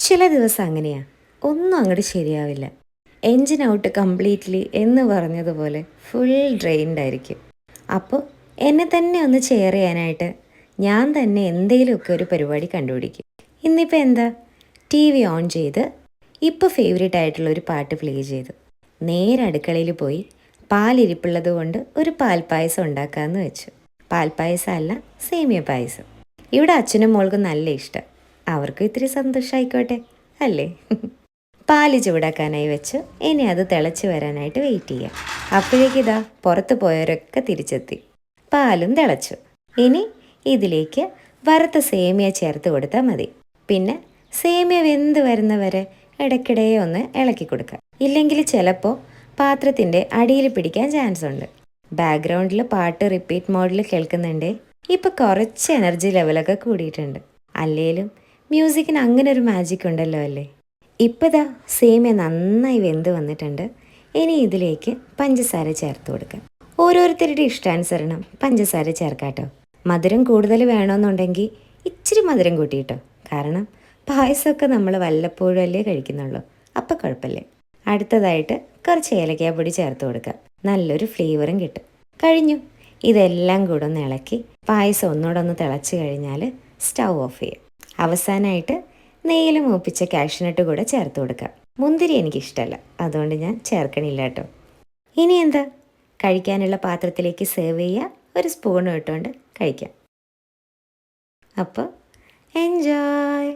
ചില ദിവസം അങ്ങനെയാ. ഒന്നും അങ്ങോട്ട് ശരിയാവില്ല. എൻജിൻ ഔട്ട് കംപ്ലീറ്റ്ലി എന്ന് പറഞ്ഞതുപോലെ ഫുൾ ഡ്രെയിൻഡ് ആയിരിക്കും. അപ്പോൾ എന്നെ തന്നെ ഒന്ന് ചെയർ ചെയ്യാനായിട്ട് ഞാൻ തന്നെ എന്തെങ്കിലുമൊക്കെ ഒരു പരിപാടി കണ്ടുപിടിക്കും. ഇന്നിപ്പോൾ എന്താ? ടി വി ഓൺ ചെയ്ത് ഇപ്പോൾ ഫേവറേറ്റ് ആയിട്ടുള്ള ഒരു പാട്ട് പ്ലേ ചെയ്തു. നേരെ അടുക്കളയിൽ പോയി പാലിരിപ്പുള്ളത് കൊണ്ട് ഒരു പാൽപ്പായസം ഉണ്ടാക്കാമെന്ന് വെച്ചു. പാൽപ്പായസം അല്ല സേമിയ പായസം. ഇവിടെ അച്ഛനും മോൾക്കും നല്ല ഇഷ്ടം. അവർക്കും ഇത്തിരി സന്തോഷമായിക്കോട്ടെ അല്ലേ? പാൽ ചൂടാക്കാനായി വെച്ച് ഇനി അത് തിളച്ച് വരാനായിട്ട് വെയിറ്റ് ചെയ്യാം. അപ്പോഴേക്കിതാ പുറത്ത് പോയവരൊക്കെ തിരിച്ചെത്തി. പാലും തിളച്ചു. ഇനി ഇതിലേക്ക് വറുത്ത സേമിയ ചേർത്ത് കൊടുത്താൽ മതി. പിന്നെ സേമിയ വെന്ത് വരുന്നവരെ ഇടയ്ക്കിടെ ഒന്ന് ഇളക്കി കൊടുക്കുക ഇല്ലെങ്കിൽ ചിലപ്പോൾ പാത്രത്തിന്റെ അടിയിൽ പിടിക്കാൻ ചാൻസ് ഉണ്ട്. ബാക്ക്ഗ്രൗണ്ടിൽ പാട്ട് റിപ്പീറ്റ് മോഡിൽ കേൾക്കുന്നുണ്ടേ. ഇപ്പം കുറച്ച് എനർജി ലെവലൊക്കെ കൂടിയിട്ടുണ്ട്. അല്ലേലും മ്യൂസിക്കിന് അങ്ങനെ ഒരു മാജിക് ഉണ്ടല്ലോ അല്ലേ? ഇപ്പതാ സേമിയ നന്നായി വെന്ത് വന്നിട്ടുണ്ട്. ഇനി ഇതിലേക്ക് പഞ്ചസാര ചേർത്ത് കൊടുക്കാം. ഓരോരുത്തരുടെ ഇഷ്ടാനുസരണം പഞ്ചസാര ചേർക്കാട്ടോ. മധുരം കൂടുതൽ വേണമെന്നുണ്ടെങ്കിൽ ഇച്ചിരി മധുരം കൂട്ടിയിട്ടോ. കാരണം പായസമൊക്കെ നമ്മൾ വല്ലപ്പോഴും അല്ലേ കഴിക്കുന്നുള്ളൂ. അപ്പം കുഴപ്പമില്ലേ. അടുത്തതായിട്ട് കുറച്ച് ഏലക്കാപ്പൊടി ചേർത്ത് കൊടുക്കുക നല്ലൊരു ഫ്ലേവറും കിട്ടും. കഴിഞ്ഞു. ഇതെല്ലാം കൂടെ ഒന്ന് ഇളക്കി പായസം ഒന്നുകൂടെ ഒന്ന് തിളച്ച് കഴിഞ്ഞാൽ സ്റ്റൗ ഓഫ് ചെയ്യാം. അവസാനമായിട്ട് നെയ്യിൽ മൂപ്പിച്ച കാഷ്യനട്ട് കൂടെ ചേർത്ത് കൊടുക്കാം മുന്തിരി എനിക്കിഷ്ടമല്ല അതുകൊണ്ട് ഞാൻ ചേർക്കണില്ല കേട്ടോ. ഇനി എന്താ? കഴിക്കാനുള്ള പാത്രത്തിലേക്ക് സേവ് ചെയ്യുക. ഒരു സ്പൂൺ ഇട്ടുകൊണ്ട് കഴിക്കാം. അപ്പോൾ എൻജോയ്